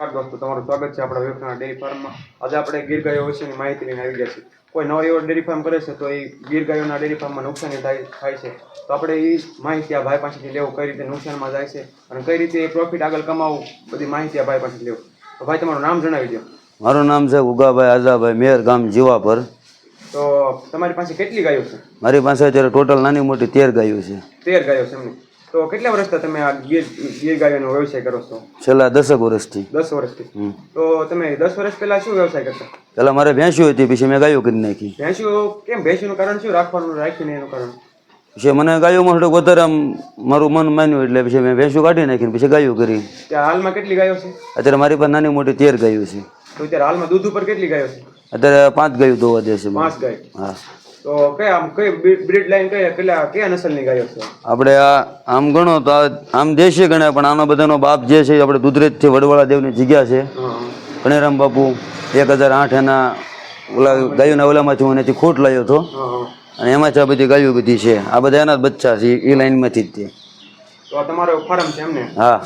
દોસ્તો તમારું સ્વાગત છે આપણા વેબના ડેરી ફાર્મમાં. આજે આપણે ગીર ગાયો વિશેની માહિતી લઈને આવી ગયા છે કોઈ નવો એવો ડેરી ફાર્મ કરે છે તો એ ગીર ગાયોના ડેરી ફાર્મમાં નુકસાની થાય થાય છે. તો આપણે એ માહિતી આ ભાઈ પાસેથી લેવું કઈ રીતે નુકસાનમાં જાય છે અને કઈ રીતે એ પ્રોફિટ આગળ કમાવું બધી માહિતી આ ભાઈ પાસેથી લેવું. તો ભાઈ તમારું નામ જણાવી દો. મારું નામ છે ઉગાભાઈ આઝાભાઈ મેયર ગામ જીવાપર. તો તમારી પાસે કેટલી ગાયો છે? મારી પાસે અત્યારે ટોટલ નાની મોટી તેર ગાયો છે. તેર ગાયો છે એમની તો કેટલા વર્ષથી તમે આ ગીર ગીર ગાયોનો વ્યવસાય કરો છો? છેલ્લા દસક વર્ષથી. દસ વર્ષથી? તો તમે દસ વર્ષ પહેલા શું વ્યવસાય કરતા? પહેલાં મારે ભેંસી હતી પછી મેં ગાયો કરી નાખી. ભેંસીઓ કેમ? ભેંસીનું કારણ શું? રાખવાનું રાખીને એનું કારણ? પછી મને ગાયોમાં થોડુંક વધારે આમ મારું મન માન્યું એટલે પછી મેં ભેંસું કાઢી નાખીને પછી ગાયો કરી. હાલમાં કેટલી ગાયો છે? અત્યારે મારી પાસે નાની મોટી તેર ગાયો છે. તો અત્યારે હાલમાં દૂધ ઉપર કેટલી ગાયો છે? અત્યારે પાંચ ગાયો દોવા દે છે પાંચ ગાય. હા. તો કઈ આમ કઈ બ્રીડ લાઈન કઈ કેટલા કયા નસલની ગાયો છે? આપણે આ આમ ગણો તો આમ દેશી ગણાય પણ આનો બધાનો બાપ જે છે આપણે દુધરેજથી વડવાળા દેવની જગ્યા છે. કણેરામ બાપુ એક હજાર આઠ એના ઓલા ગાયોના ઓલામાંથી હું એનાથી ખોટ લાવ્યો હતો. અને એમાંથી આ બધી ગાયો બધી છે. આ બધા એના જ બચ્ચા છે એ લાઈનમાંથી જ તે. તો આ તમારો ફાર્મ છે એમને? હા.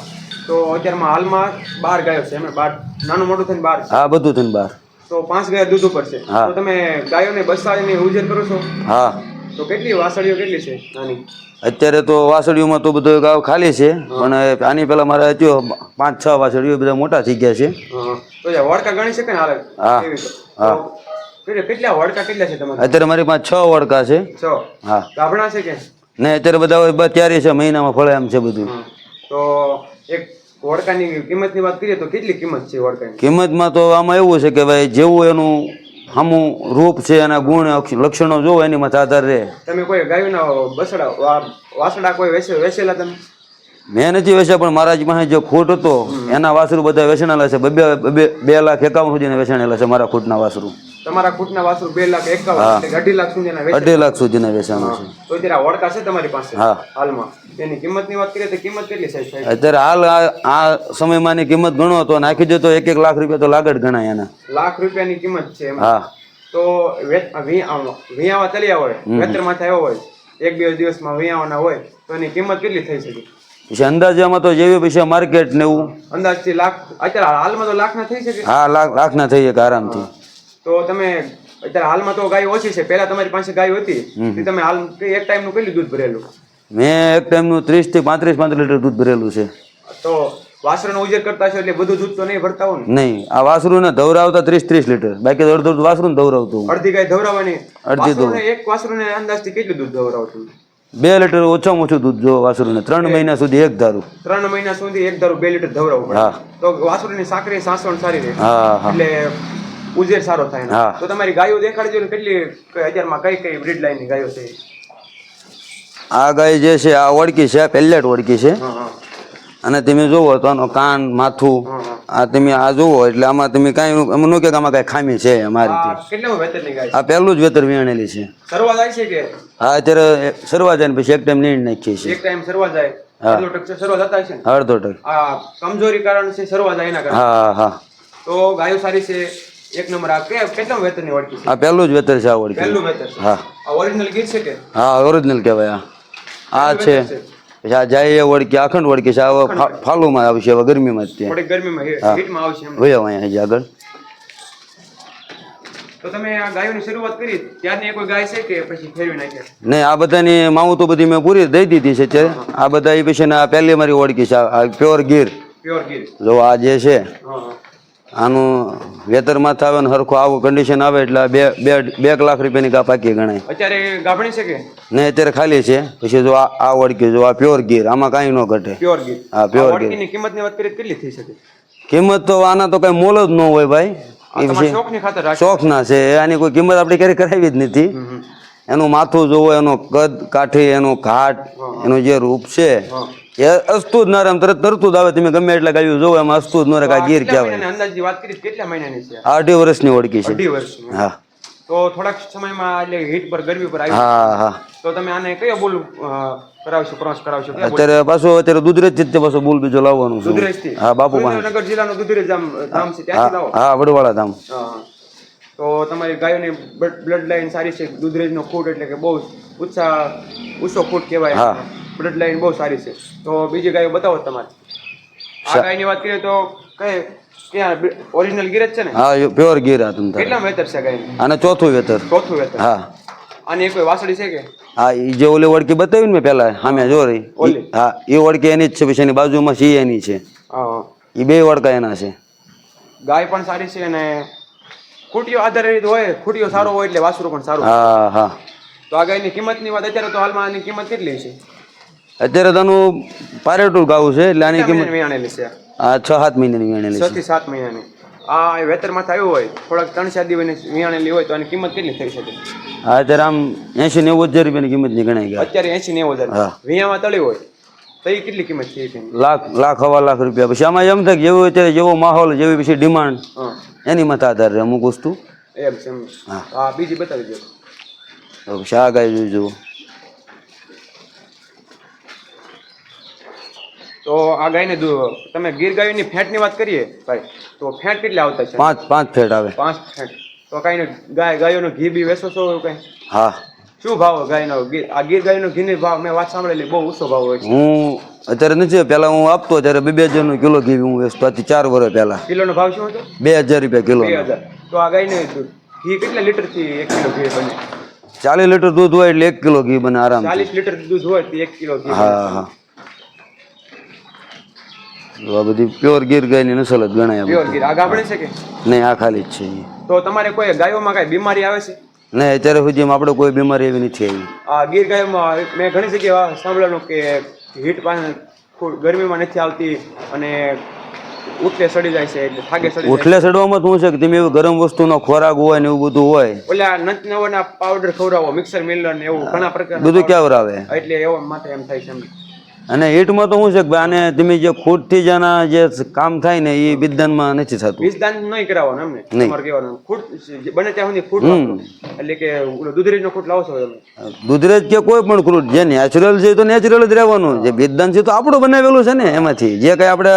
તો અત્યારમાં હાલમાં બાર ગાયો છે એમને બાર નાનું મોટું થઈને બાર હા બધું થઈને બહાર તો પાંચ ગાયો દૂધ ઉપર છે. તો તમે ગાયોને બસાડીને ઉજેર કરો છો? હા. તો કેટલી વાસળીઓ કેટલી છે નાની અત્યારે તો વાસળીઓમાં તો બધો ગાવ ખાલી છે પણ આની પહેલા મારે હતો પાંચ છ વાસળીઓ બધા મોટા થઈ ગયા છે. હા તો વડકા ગણી શકે ને હાલ? હા. તો કેટલા- વડકા કેટલા છે તમારે? અત્યારે મારી પાસે છ વડકા છે. છ? હા. ગાભણા છે કે? ને અત્યારે બધા બસ તૈયારી છે મહિનામાં ફળે એમ છે બધું. તો એક વડકાની કિંમતની વાત કરીએ તો કેટલી કિંમત છે વડકાની? કિંમતમાં તો આમાં એવું છે કે ભાઈ જેવું એનું સામું રૂપ છે એના ગુણ લક્ષણો જોવો એની માથે આધાર રહે. તમે કોઈ ગાયોના બસડા વાસડા કોઈ વેચે વેચેલા તમે? મેં નથી વેચ્યા પણ મારા જ પાસે જે ખોટ હતો એના વાસરું બધા વેસણેલા છે. બે બે બે લાખ એકાવન સુધીના વેચાણેલા છે મારા ખોટના વાસરું. તમારા કુટના વાસુ બે લાખ એકાવન અઢી લાખ સુધીના અઢી લાખ સુધીના વેચાણ છે. તો અત્યારે આ છે તમારી પાસે? હા. હાલમાં. તેની કિંમતની વાત કરીએ તો કિંમત કેટલી સાહેબ? અત્યારે હાલ આ સમયમાં ની કિંમત ગણો તો નાખી દો તો એક એક લાખ રૂપિયા તો લાગડ ગણાય એના. લાખ રૂપિયાની કિંમત છે હા. તો વિયાવા ચાલ્યા હોય વેતરમાં થયો હોય એક બે દિવસમાં વિયાવાના હોય તો એની કિંમત કેટલી થઈ શકે? પછી અંદાજે તો જેવી પૈસા માર્કેટ ને એવું. અંદાજથી લાખ અત્યારે હાલમાં તો લાખ ના થઈ શકે? હા લાખ લાખ ના થઈ શકે આરામથી. તો તમે અત્યારે હાલમાં તો ગાય ઓછી છે. પહેલા તમારી પાસે ગાય હતી. તે તમે હાલ એક ટાઈમનું કેટલું દૂધ ભરેલું? મેં એક ટાઈમનું ત્રીસથી પાંત્રીસ પાંત્રીસ લીટર દૂધ ભરેલું છે. તો વાસણનો ઉજેર કરતા છો એટલે બધું દૂધ તો નહીં ભરતા હોય ને? નહીં આ વાસરું ને ધવરાવતા ત્રીસ ત્રીસ લીટર. બાકી અડધું વાસરું ને ધવરાવતું અડધી ગાય ધવરાવાની? અડધી વાસરુને એક વાસરુને અંદાજથી કેટલું દૂધ ધવરાવતું? બે લીટર ઓછામાં ઓછું દૂધ જો વાસરું ને ત્રણ મહિના સુધી એક ધારું. ત્રણ મહિના સુધી એક ધારું બે લીટર ધવરાવું પડે. હા. તો વાસરુની સાકરી સાસણ સારી રહે. હા. એટલે ઉજેર સારો થાય તો તમારી ગાયો દેખાડજો ને કેટલી અત્યારમાં કઈ કઈ બ્રીડ લાઈનની ગાયો છે? આ ગાય જે છે આ ઓળકી છે પેલેટ ઓળકી છે. હા હા. અને તમે જોવો તો આનો કાન માથું હા, હા. આ તમે આ જોવો એટલે આમાં તમે કાંઈ એમ ન કે આમાં કાંઈ ખામી છે અમારી આ પહેલું જ વેતર વીણેલી છે. આ અત્યારે સરવા જાય પછી એક ટાઈમ નીણ નાખીએ છીએ. એક ટાઈમ સરવા જાય. અડધો ટક કમજોરી કારણ છે જાય એના હા હા. તો ગાયો સારી છે? એક નંબર. આ કે કેટલા વેતરની ઓળખી છે? આ પહેલું જ વેતર છે આ ઓળખી પહેલું વેતર છે. હા. આ ઓરિજિનલ ગીત છે કે? હા ઓરિજિનલ કહેવાય આ આ છે. આ જાય ઓળખી અખંડ ઓળખી છે. આ ફાલુમાં આવશે હવે ગરમીમાં જ ત્યાં ગરમીમાં હીટમાં આવશે હોય અહીંયા હજી આગળ. તો તમે આ ગાયોની શરૂઆત કરી ત્યારની કોઈ ગાય છે કે પછી ફેરવી નાખ્યા નહીં આ બધાની માવું તો બધી મેં પૂરી દઈ દીધી છે અત્યારે. આ બધા એ પછી આ પહેલી મારી ઓળખી છે આ પ્યોર ગીર. પ્યોર ગીર. જો આ જે છે હા. આનું વેતર માથે આવે ને સરખું આવું કન્ડિશન આવે એટલે બે બે બે લાખ રૂપિયાની ગા પાકી ગણાય. અત્યારે ગાભણી છે કે? ને અત્યારે ખાલી છે. પછી જો આ ઓળખી જો આ પ્યોર ગીર આમાં કાંઈ ન ઘટે. પ્યોર ગીર હા પ્યોર ગીર કિંમતની વાત કરીએ કેટલી થઈ શકે? કિંમત તો આના તો કઈ મોલ જ ન હોય ભાઈ. શોખની ખાતર શોખ ના છે. આની કોઈ કિંમત આપણે ક્યારેય કરાવી જ નથી. એનું માથું જોવો એનો કદ કાઠી એનું ઘાટ એનું જે રૂપ છે. એ અસ્તુ જ ના તરત તરતું જ આવે તમે ગમે એટલા ગાયું જોવો એમાં અસ્તુ જ ન રહે કે આ ગીર કહેવાય. અંદાજની વાત કરી કેટલા મહિનાની છે? આ અઢી વર્ષની ઓળખી છે. અઢી વર્ષની. હા. તો થોડાક સમયમાં એટલે હીટ પર ગરમી પર આવી હા હા. તો તમે આને કયો બોલ કરાવશો ક્રોસ કરાવશો? અત્યારે પાછો અત્યારે દુધરેજથી પાછો બોલ બીજો લાવવાનું છે. દુધરેજથી? હા બાપુ પાસે. નગર જિલ્લાનો દુધરેજ ધામ ધામ છે ત્યાંથી લાવો. હા વડવાળા ધામ. તો તમારી ગાયોની બ્લડ લાઈન સારી છે દૂધરેજનો ખૂટ એટલે કે બહુ ઉત્સાહ ઊંચો ખૂટ કહેવાય. હા. બ્લડ લાઈન બહુ સારી છે. તો બીજી ગાયો બતાવો તમારે. આ ગાયની વાત કરીએ તો કઈ ક્યાં ઓરિજિનલ ગીર છે ને? હા પ્યોર ગીર આ તમને કેટલા વેતર છે ગાય અને ચોથું વેતર. ચોથું વેતર. હા. અને કોઈ વાસળી છે કે? હા એ જે ઓલી ઓળખી બતાવી ને મેં પેલા સામે જો રહી. હા એ ઓળખી એની જ છે પછી એની બાજુમાં સી એની છે. હા એ બે ઓળખા એના છે. ગાય પણ સારી છે અને ખૂટીઓ આધારિત હોય ખૂટીઓ સારો હોય એટલે વાસરું પણ સારું. હા હા. તો આ ગાયની કિંમતની વાત અત્યારે તો હાલમાં આની કિંમત કેટલી છે? અત્યારે તનું પારેટું ગાવું છે એટલે આની કિંમત વીણેલી છે? આ છ સાત મહિનાની વેણેલી છ. થી સાત મહિનાની. આ વેતરમાં થયું હોય થોડાક ત્રણ ચાર દિવસની વિયાણેલી હોય તો આની કિંમત કેટલી થઈ શકે? હા અત્યારે આમ એસી નેવું હજાર રૂપિયાની કિંમતની ગણાય ગયા અત્યારે એસી નેવું હજાર. હા. વિયામાં તળી હોય તો એ કેટલી કિંમત થઈ છે લાખ લાખ હવા લાખ રૂપિયા. પછી આમાં એમ થાય કે જેવું અત્યારે જેવો માહોલ જેવી પછી ડિમાન્ડ એની મત આધાર રહે અમુક વસ્તુ. એમ છે એમ. હા. બીજી બતાવી દો. પછી આ ગાય જોઈજો તો આ ગાયને તમે ગીર ગાયની ફેટની વાત કરીએ? ભાઈ તો ફેટ કેટલી આવતા છે? પાંચ પાંચ ફેટ આવે. પાંચ ફેટ. તો કાંઈ ગાય ગાયોનો ઘી બી વેચો છો કઈ? હા. શું ભાવ ગાયનો આ ગીર ગાયનો ઘીની ભાવ મેં વાત સાંભળેલી બહુ ઊંચો ભાવ હોય છે. હું અત્યારે નથી પહેલા હું આપતો ત્યારે બે બે હજારનું કિલો ઘી હું વેચતો આથી ચાર વર્ષ પહેલા. કિલોનો ભાવ શું હતો? બે હજાર રૂપિયા કિલો તો આ ગાયને ઘી કેટલા લીટરથી એક કિલો ઘી બને? ચાલીસ લીટર દૂધ હોય એટલે એક કિલો ઘી બને આરામ ચાલીસ લીટર દૂધ હોય તો એક કિલો ઘી હા હા. તો આ બધી પ્યોર ગીર ગાયની નસલ જ ગણાય પ્યોર ગીર. આ ગામડે છે કે? નહીં આ ખાલી જ છે તો તમારે કોઈ ગાયોમાં કઈ બીમારી આવે છે? નહીં અત્યારે સુધીમાં આપણે કોઈ બીમારી એવી નથી આવી. આ ગીર ગાયોમાં મેં ઘણી જગ્યાએ સાંભળેલું કે હીટ પાસે ગરમીમાં નથી આવતી અને ઉઠલે સડી જાય છે થાકે સડી ઉઠલે સડવામાં શું છે કે તમે એવું ગરમ વસ્તુનો ખોરાક હોય ને એવું બધું હોય. ઓલા નચ નવાના પાવડર ખવડાવો મિક્સર મિલર ને એવું ઘણા પ્રકાર બધું ક્યાં આવે એટલે એવા માટે એમ થાય છે એમ. અને હીટમાં તો શું છે કે આને તમે જે ખૂટથી જ આના જે કામ થાય ને એ વિદ્યાનમાં નથી થતું. બીજદાન નહીં કરાવવાનું એમને. તમારે કહેવાનું. ખૂટ બને ત્યાં સુધી ખૂટ એટલે કે ઓલો દૂધરીનો ખૂટ લાવો છો તમે. દૂધરેજ કે કોઈ પણ ખૂટ જે નેચરલ છે તો નેચરલ જ રહેવાનું. જે વિદ્યાન છે તો આપણું બનાવેલું છે ને એમાંથી. જે કઈ આપણે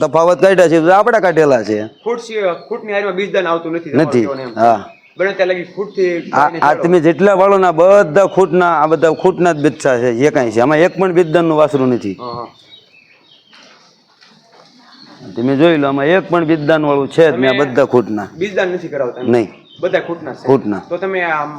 તફાવત કાઢ્યા છે તો આપણે કાઢેલા છે. ખૂટ ખૂટની હારીમાં બીજદાન આવતું નથી નથી. હા. બને ત્યાં લગી ખૂટથી આ આ તમે જેટલા વાળો ના બધા ખૂટના આ બધા ખૂટના જ બિચ્છા છે એ કાંઈ છે. આમાં એક પણ બીજદાનનું વાસરું નથી. તમે જોઈ લો આમાં એક પણ બીજદાન વાળું છે જ મેં આ બધા ખૂટના. બીજદાન નથી કરાવતા. નહીં. બધા ખૂટના ખૂટના. તો તમે આમ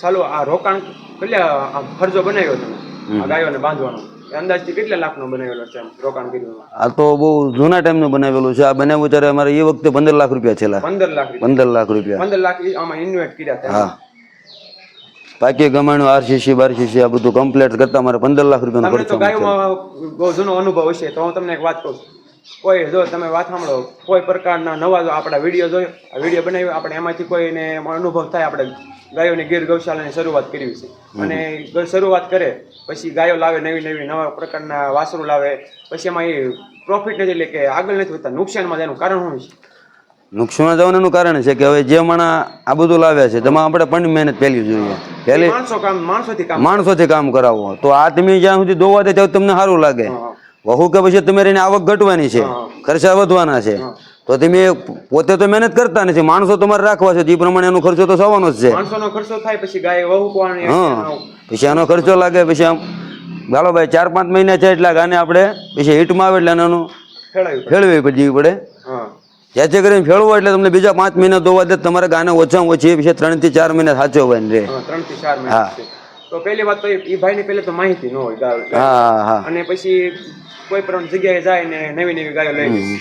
ચાલો આ રોકાણ કેટલા ખર્ચો બનાવ્યો તમે આ ગાયોને બાંધવાનો. અંદાજથી કેટલા લાખનો બનાવેલો છે રોકાણ કર્યું આ તો બહુ જૂના ટાઈમનું બનાવેલું છે. આ બનાવ્યું ત્યારે અમારે એ વખતે પંદર લાખ રૂપિયા છેલ્લા. પંદર લાખ રૂપિયા. પંદર લાખ રૂપિયા. પંદર લાખ આમાં ઇન્વેસ્ટ કર્યા હતા હા. પાકી ગમાણું આરસીસી બારસીસી આ બધું કમ્પ્લીટ કરતા મારે પંદર લાખ રૂપિયાનો ખર્ચો બહુ જૂનો અનુભવ હશે તો હું તમને એક વાત કહું કોઈ જો તમે વાત સાંભળો કોઈ પ્રકારના નવા જો આપણા વીડિયો જોયો આ વીડિયો બનાવ્યો આપણે એમાંથી કોઈને અનુભવ થાય આપણે ગાયોની ગીર ગૌશાળાની શરૂઆત કરવી છે. અને શરૂઆત કરે પછી ગાયો લાવે નવી નવી નવા પ્રકારના વાસરું લાવે પછી એમાં એ પ્રોફિટ નથી એટલે કે આગળ નથી વધતા નુકસાનમાં એનું કારણ શું છે? નુકસાન જવાનું કારણ છે કે હવે જે માણા આ બધું લાવ્યા છે તેમાં આપણે પણ મહેનત પહેલી જોઈએ. પહેલી માણસો કામ માણસોથી કામ માણસોથી કામ કરાવો તો આ તમે જ્યાં સુધી દોવા દે ત્યાં તમને સારું લાગે. વહુ કે પછી તમે એની આવક ઘટવાની છે ખર્ચા વધવાના છે તો તમે પોતે તો મહેનત કરતા નથી માણસો તમારે રાખવા છે જે પ્રમાણે એનો ખર્ચો તો થવાનો જ છે. હા. પછી આનો ખર્ચો લાગે પછી આમ ચાલો ભાઈ ચાર પાંચ મહિના છે એટલે ગાને આપણે પછી હીટમાં આવે એટલે એનું ફેળવી પછી પડે હા. જેથી કરીને ફેળવો એટલે તમને બીજા પાંચ મહિના દોવા દે તમારે ગાને ઓછામાં ઓછી પછી ત્રણથી ચાર મહિના સાચો રહે હા, ત્રણથી ચાર. મહિના હા. તો પહેલી વાત તો એ ભાઈ પહેલે તો માહિતી ન હોય. હા હા. અને પછી કોઈ પણ જગ્યાએ જાય ને નવી નવી ગાયો લઈ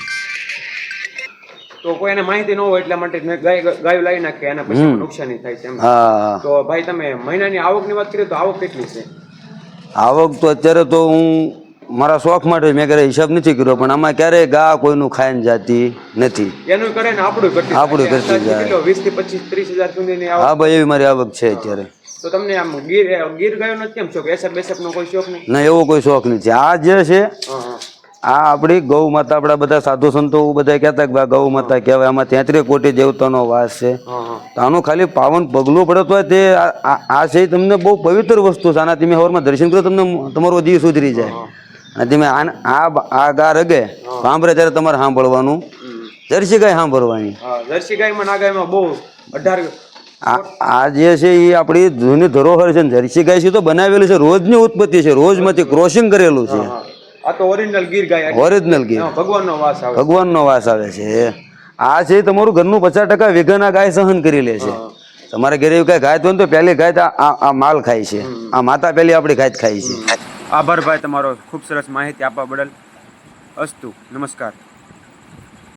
તો કોઈ એને માહિતી ન હોય એટલા માટે ગાયો લાવી નાખે એના પછી નુકસાની થાય છે તો ભાઈ તમે મહિનાની આવકની વાત કરીએ તો આવક કેટલી છે? આવક તો અત્યારે તો હું મારા શોખ માટે મેં ક્યારે હિસાબ નથી કર્યો પણ આમાં ક્યારેય ગા કોઈનું ખાઈને જાતી નથી. એનું કરે ને આપણું આપણું કરતી જાય. વીસથી પચીસ ત્રીસ હજાર સુધી આવક? હા ભાઈ એવી મારી આવક છે અત્યારે. તો તમને આમ ગીર ગીર ગયો નથી કેમ શોખ? એસબ બેસબ નો કોઈ શોખ નહીં? ના એવો કોઈ શોખ નથી. આ જે છે આ આપણી ગૌ માતા આપણા બધા સાધુ સંતો બધા કહેતા કે ગૌ માતા કહેવાય. આમાં તેત્રીસ કોટી દેવતાનો વાસ છે. તો આનું ખાલી પાવન પગલું પડતું હોય તે આ- છે તમને બહુ પવિત્ર વસ્તુ છે. આના તમે હવારમાં દર્શન કરો તમને તમારો જીવ સુધરી જાય. અને તમે આ આ ગા રગે સાંભળે ત્યારે તમારે સાંભળવાનું. જર્સી ગાય સાંભળવાની. હા જર્સી ગાયમાં ના ગાયમાં બહુ અઢાર આ આ જે છે એ આપણી જૂની ધરોહર છે ને જર્સી ગાય છે તો બનાવેલી છે રોજની ઉત્પત્તિ છે રોજમાંથી ક્રોસિંગ કરેલું છે. આ તો ઓરિજિનલ ગીર ગાય ઓરિજિનલ ગીર. ભગવાનનો વાસ આવે ભગવાનનો વાસ આવે છે. આ છે તમારું ઘરનું પચાસ ટકા વેગન ગાય સહન કરી લે છે. તમારે ઘરે એવું કઈ ગાય તો હોય તો પહેલી ગાય આ માલ ખાય છે. આ માતા પહેલી આપણી ગાય ખાય છે. આભાર ભાઈ તમારો. ખૂબ સરસ માહિતી આપવા બદલ અસ્તુ. નમસ્કાર.